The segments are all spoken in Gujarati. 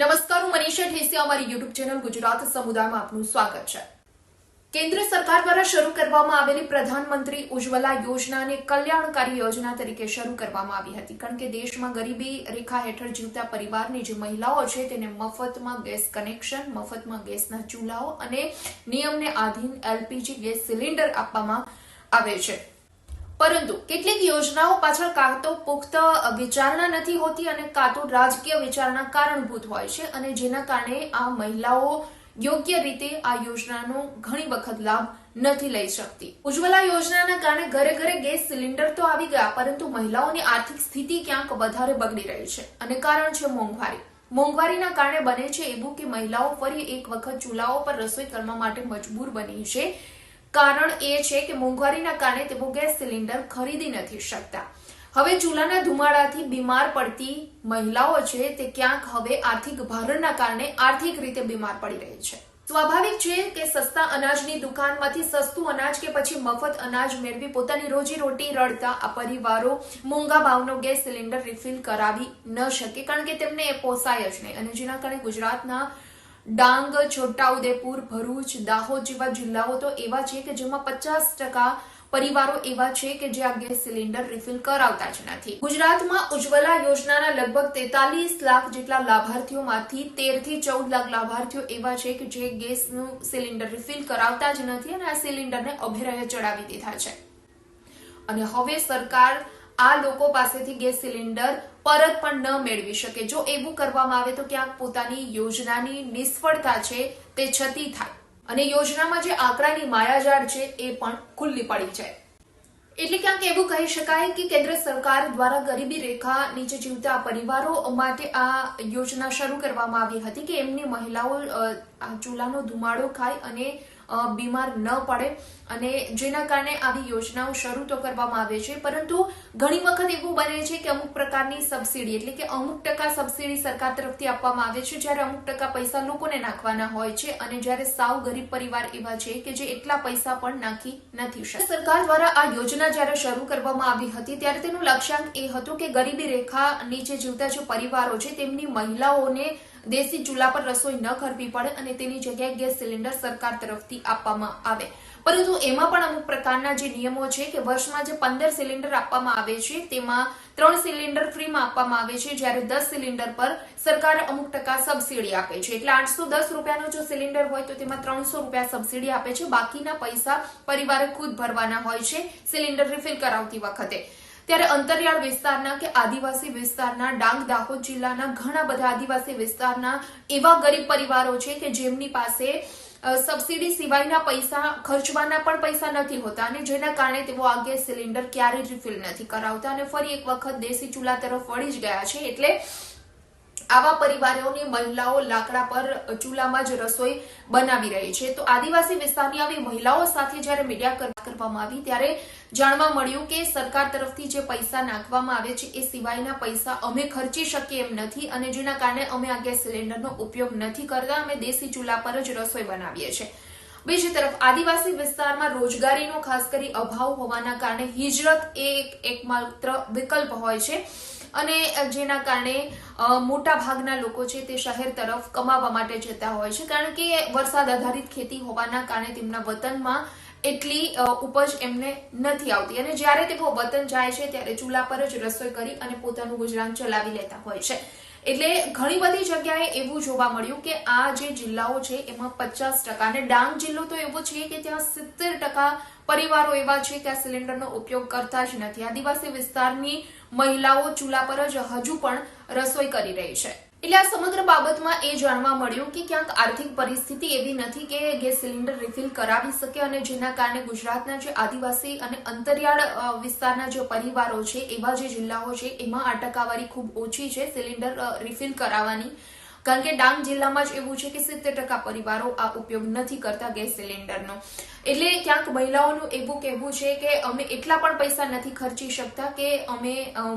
નમસ્કાર, હું મનીષા ઠેસિયા અમારી યુટ્યુબ ચેનલ ગુજરાત સમુદાયમાં આપનું સ્વાગત છે. કેન્દ્ર સરકાર દ્વારા શરૂ કરવામાં આવેલી પ્રધાનમંત્રી ઉજ્જવલા યોજનાને કલ્યાણકારી યોજના તરીકે શરૂ કરવામાં આવી હતી. કારણ કે દેશમાં ગરીબી રેખા હેઠળ જીવતા પરિવારની જે મહિલાઓ છે, તેને મફતમાં ગેસ કનેક્શન, મફતમાં ગેસના ચૂલાઓ અને નિયમને આધીન એલપીજી ગેસ સિલિન્ડર આપવામાં આવે છે. પરંતુ કેટલીક યોજનાઓ પાછળ કાં તો પુખ્ત વિચારણા નથી હોતી અને કાં તો રાજકીય વિચારણા કારણભૂત હોય છે અને જેના કારણે આ મહિલાઓ યોગ્ય રીતે આ યોજનાનો ઘણી વખત લાભ નથી લઈ શકતી. ઉજ્જવલા યોજનાના કારણે ઘરે ઘરે ગેસ સિલિન્ડર તો આવી ગયા, પરંતુ મહિલાઓની આર્થિક સ્થિતિ ક્યાંક વધારે બગડી રહી છે. અને કારણ છે મોંઘવારી. મોંઘવારીના કારણે બને છે એવું કે મહિલાઓ ફરી એક વખત ચૂલાઓ પર રસોઈ કરવા માટે મજબૂર બની છે. કારણ એ છે કે મોંઘવારીના કારણે તેઓ ગેસ સિલિન્ડર ખરીદી નથી શકતા. હવે ચૂલાના ધુમાડાથી બીમાર પડતી મહિલાઓ છે તે ક્યાંક હવે આર્થિક ભારણના કારણે આર્થિક રીતે બીમાર પડી રહી છે. સ્વાભાવિક છે કે સસ્તા અનાજની દુકાનમાંથી સસ્તું અનાજ કે પછી મફત અનાજ મેળવી પોતાની રોજી રોટી રળતા આ પરિવારો મોંઘા ભાવનો ગેસ સિલિન્ડર રિફિલ કરાવી ન શકે, કારણ કે તેમને એ પોસાય જ નહીં. અને જેના કારણે ગુજરાતના ડાંગ, છોટાઉદેપુર, ભરૂચ, દાહોદ જેવા જિલ્લાઓ તો એવા છે કે જેમાં પચાસ ટકા પરિવારો એવા છે કે જે આ ગેસ સિલિન્ડર રિફિલ કરાવતા જ નથી. ગુજરાતમાં ઉજ્જવલા યોજનાના લગભગ તેતાલીસ લાખ જેટલા લાભાર્થીઓમાંથી તેરથી ચૌદ લાખ લાભાર્થીઓ એવા છે કે જે ગેસનું સિલિન્ડર રિફિલ કરાવતા જ નથી અને આ સિલિન્ડરને અભેરાએ ચડાવી દીધા છે. અને હવે સરકાર આ લોકો પાસેથી ગેસ સિલિન્ડર પરત પણ ન મેળવી શકે. જો એવું કરવામાં આવે તો ક્યાંક પોતાની યોજનાની નિષ્ફળતા છે તે છતી થાય. અને યોજનામાં જે આંકડાની માયાજાળ છે એ પણ ખુલ્લી પડી જાય. એટલે ક્યાંક એવું કહી શકાય કે કેન્દ્ર સરકાર દ્વારા ગરીબી રેખા નીચે જીવતા પરિવારો માટે આ યોજના શરૂ કરવામાં આવી હતી કે એમની મહિલાઓ આ ચૂલાનો ધુમાડો ખાય અને બીમાર ન પડે અને જેના કારણે આવી યોજનાઓ શરૂ તો કરવામાં આવે છે, પરંતુ ઘણી વખત એવું બને છે કે અમુક પ્રકારની સબસિડી એટલે કે અમુક ટકા સબસિડી સરકાર તરફથી આપવામાં આવે છે, જ્યારે અમુક ટકા પૈસા લોકોને નાખવાના હોય છે અને જ્યારે સાવ ગરીબ પરિવાર એવા છે કે જે એટલા પૈસા પણ નાખી નથી શકતા. સરકાર દ્વારા આ યોજના જ્યારે શરૂ કરવામાં આવી હતી, ત્યારે તેનું લક્ષ્યાંક એ હતું કે ગરીબી રેખા નીચે જીવતા જે પરિવારો છે, તેમની મહિલાઓને દેશી ચૂલા પર રસોઈ ન કરવી પડે અને તેની જગ્યાએ ગેસ સિલિન્ડર સરકાર તરફથી આપવામાં આવે. પરંતુ એમાં પણ અમુક પ્રકારના જે નિયમો છે કે વર્ષમાં જે પંદર સિલિન્ડર આપવામાં આવે છે, તેમાં ત્રણ સિલિન્ડર ફ્રીમાં આપવામાં આવે છે. જ્યારે દસ સિલિન્ડર પર સરકાર અમુક ટકા સબસિડી આપે છે. એટલે આઠસો દસ રૂપિયાનો જો સિલિન્ડર હોય તો તેમાં ત્રણસો રૂપિયા સબસિડી આપે છે. બાકીના પૈસા પરિવારે ખુદ ભરવાના હોય છે સિલિન્ડર રિફિલ કરાવતી વખતે. ત્યારે અંતરિયાળ વિસ્તારના કે આદિવાસી વિસ્તારના ડાંગ દાહોદ જિલ્લાના ઘણા બધા આદિવાસી વિસ્તારના એવા ગરીબ પરિવારો છે કે જેમની પાસે સબસિડી સિવાયના પૈસા, ખર્ચવાના પણ પૈસા નથી હોતા અને જેના કારણે તેઓ આ ગેસ સિલિન્ડર ક્યારેય રિફિલ નથી કરાવતા અને ફરી એક વખત દેશી ચૂલા તરફ વળી જ ગયા છે એટલે આવા પરિવારોની મહિલાઓ લાકડા પર ચૂલામાં જ રસોઈ બનાવી રહી છે. તો આદિવાસી વિસ્તારની આવી મહિલાઓ સાથે જ્યારે મીડિયા કર- કરવામાં આવી ત્યારે જાણવા મળ્યું કે સરકાર તરફથી જે પૈસા નાખવામાં આવે છે એ સિવાયના પૈસા અમે ખર્ચી શકીએ એમ નથી અને જેના કારણે અમે આ ગેસ સિલિન્ડરનો ઉપયોગ નથી કરતા, અમે દેશી ચૂલા પર જ રસોઈ બનાવીએ છીએ. બીજી તરફ, આદિવાસી વિસ્તારમાં રોજગારીનો ખાસ કરી અભાવ હોવાના કારણે હિજરત એ એક એકમાત્ર વિકલ્પ હોય છે. અને જેના કારણે મોટા ભાગના લોકો છે તે શહેર તરફ કમાવા માટે જતા હોય છે. કારણ કે વરસાદ આધારિત ખેતી હોવાના કારણે તેમના વતનમાં એટલી ઉપજ એમને નથી આવતી. અને જ્યારે તેઓ વતન જાય છે, ત્યારે ચૂલા પર જ રસોઈ કરી અને પોતાનું ગુજરાન ચલાવી લેતા હોય છે. એટલે ઘણી બધી જગ્યાએ એવું જોવા મળ્યું કે આ જે જિલ્લાઓ છે, એમાં પચાસ ટકા અને ડાંગ જિલ્લો તો એવો છે કે ત્યાં સિત્તેર ટકા પરિવારો એવા છે કે આ સિલિન્ડરનો ઉપયોગ કરતા જ નથી. આદિવાસી વિસ્તારની મહિલાઓ ચૂલા પર જ હજુ પણ રસોઈ કરી રહી છે. એટલે આ સમગ્ર બાબતમાં એ જાણવા મળ્યું કે ક્યાંક આર્થિક પરિસ્થિતિ એવી નથી કે ગેસ સિલિન્ડર રિફિલ કરાવી શકે અને જેના કારણે ગુજરાતના જે આદિવાસી અને અંતરિયાળ વિસ્તારના જે પરિવારો છે, એવા જે જિલ્લાઓ છે, એમાં આ ટકાવારી ખૂબ ઓછી છે સિલિન્ડર રિફિલ કરાવવાની. કારણ કે ડાંગ જિલ્લામાં જ એવું છે કે સિત્તેર ટકા પરિવારો આ ઉપયોગ નથી કરતા ગેસ સિલિન્ડરનો. એટલે ક્યાંક મહિલાઓનું એવું કહેવું છે કે અમે એટલા પણ પૈસા નથી ખર્ચી શકતા કે અમે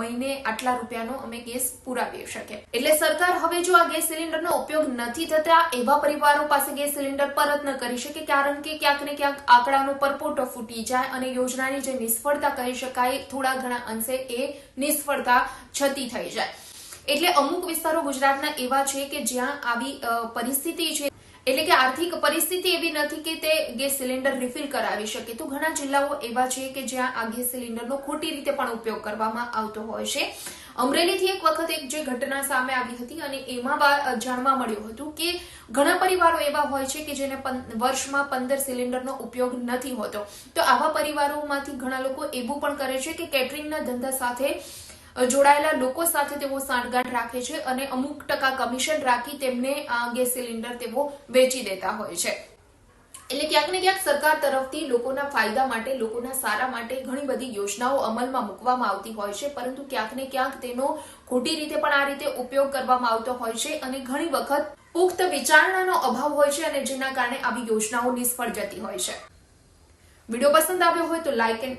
મહિને આટલા રૂપિયાનો અમે ગેસ પુરાવી શકીએ. એટલે સરકાર હવે જો આ ગેસ સિલિન્ડરનો ઉપયોગ નથી થતા, એવા પરિવારો પાસે ગેસ સિલિન્ડર પરત ન કરી શકે, કારણ કે ક્યાંક ને ક્યાંક આંકડાનો પરપોટો ફૂટી જાય અને યોજનાની જે નિષ્ફળતા કહી શકાય, થોડા ઘણા અંશે એ નિષ્ફળતા છતી થઈ જાય. એટલે અમુક વિસ્તારો ગુજરાતના એવા છે કે જ્યાં આવી પરિસ્થિતિ છે. એટલે કે આર્થિક પરિસ્થિતિ એવી નથી કે તે ગેસ સિલિન્ડર રિફિલ કરાવી શકે. તો ઘણા જિલ્લાઓ એવા છે કે જ્યાં આ ગેસ સિલિન્ડરનો ખોટી રીતે પણ ઉપયોગ કરવામાં આવતો હોય છે. અમરેલીથી એક વખત એક જે ઘટના સામે આવી હતી અને એમાં જાણવા મળ્યું હતું કે ઘણા પરિવારો એવા હોય છે કે જેને વર્ષમાં પંદર સિલિન્ડરનો ઉપયોગ નથી હોતો. તો આવા પરિવારોમાંથી ઘણા લોકો એવું પણ કરે છે કે કેટરિંગના ધંધા સાથે જોડાયેલા લોકો સાથે તેઓ સાંઠગાંઠ રાખે છે અને અમુક ટકા કમિશન રાખી તેમને આ ગેસ સિલિન્ડર તેઓ વેચી દેતા હોય છે. એટલે ક્યાંક ને ક્યાંક સરકાર તરફથી લોકોના ફાયદા માટે, લોકોના સારા માટે ઘણી બધી યોજનાઓ અમલમાં મૂકવામાં આવતી હોય છે, પરંતુ ક્યાંક ને ક્યાંક તેનો ખોટી રીતે પણ આ રીતે ઉપયોગ કરવામાં આવતો હોય છે અને ઘણી વખત પુખ્ત વિચારણાનો અભાવ હોય છે અને જેના કારણે આવી યોજનાઓ નિષ્ફળ જતી હોય છે. વીડિયો પસંદ આવ્યો હોય તો લાઇક એન્ડ